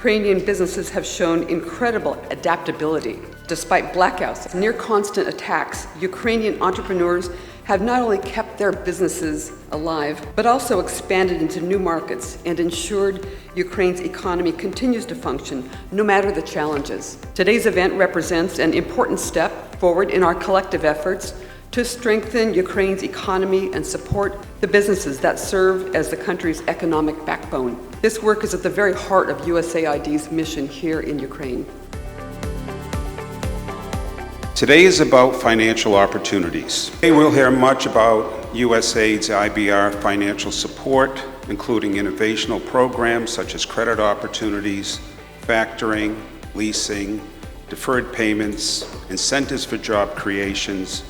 Ukrainian businesses have shown incredible adaptability. Despite blackouts, near constant attacks, Ukrainian entrepreneurs have not only kept their businesses alive, but also expanded into new markets and ensured Ukraine's economy continues to function no matter the challenges. Today's event represents an important step forward in our collective efforts to strengthen Ukraine's economy and support the businesses that serve as the country's economic backbone. This work is at the very heart of USAID's mission here in Ukraine. Today is about financial opportunities. Today we'll hear much about USAID's IBR financial support, including innovational programs such as credit opportunities, factoring, leasing, deferred payments, incentives for job creations,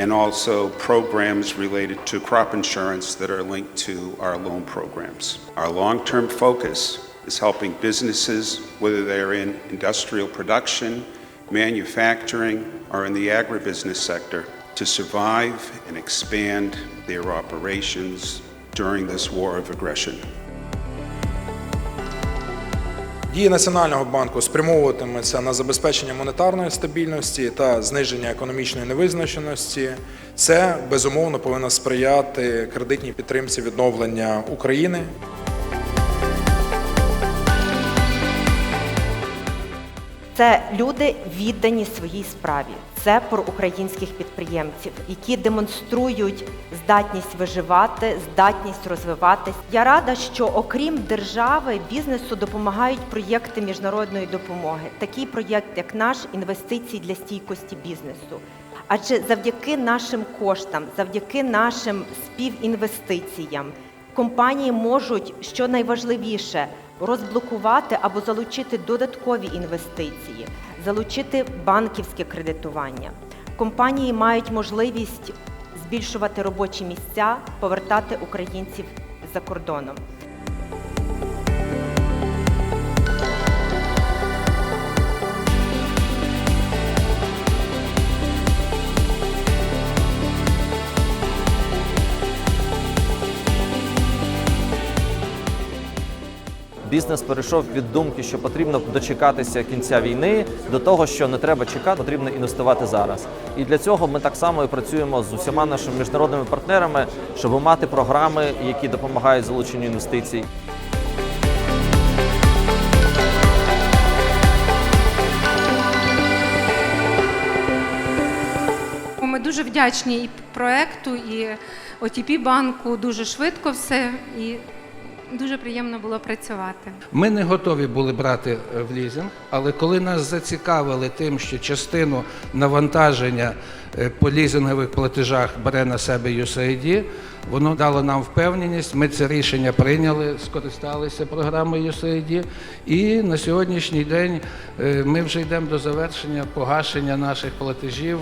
and also programs related to crop insurance that are linked to our loan programs. Our long-term focus is helping businesses, whether they're in industrial production, manufacturing, or in the agribusiness sector, to survive and expand their operations during this war of aggression. Дії Національного банку спрямовуватимуться на забезпечення монетарної стабільності та зниження економічної невизначеності. Це безумовно повинно сприяти кредитній підтримці відновлення України. Це люди віддані своїй справі. Це про українських підприємців, які демонструють здатність виживати, здатність розвиватись. Я рада, що окрім держави, бізнесу допомагають проєкти міжнародної допомоги. Такий проєкт, як наш інвестиції для стійкості бізнесу. Адже завдяки нашим коштам, завдяки нашим співінвестиціям, компанії можуть, що найважливіше, розблокувати або залучити додаткові інвестиції, залучити банківське кредитування. Компанії мають можливість збільшувати робочі місця, повертати українців за кордоном. Бізнес перейшов від думки, що потрібно дочекатися кінця війни, до того, що не треба чекати, потрібно інвестувати зараз. І для цього ми так само і працюємо з усіма нашими міжнародними партнерами, щоб мати програми, які допомагають залученню інвестицій. Ми дуже вдячні і проекту, і ОТП банку. Дуже швидко все і дуже приємно було працювати. Ми не готові були брати е, в лізинг, але коли нас зацікавили тим, що частину навантаження е, по лізингових платежах бере на себе USAID, воно дало нам впевненість. Ми це рішення прийняли, скористалися програмою USAID, і на сьогоднішній день е, ми вже йдемо до завершення погашення наших платежів.